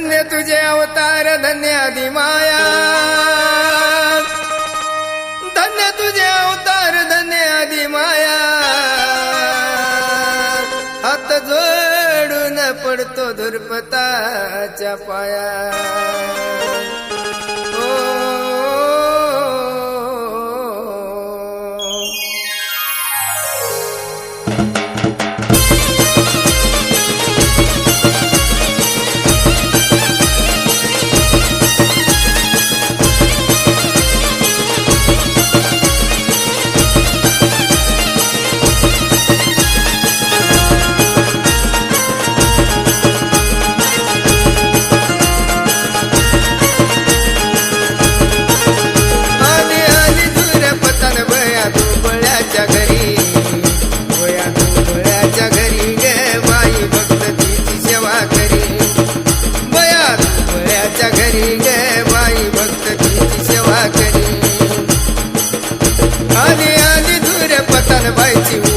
धन्य तुझे अवतार धन्य अधिमाया माया. धन्य तुझे अवतार धन्य अधिमाया माया. हात जोडून पडतो धुरपताच्या पाया. vai te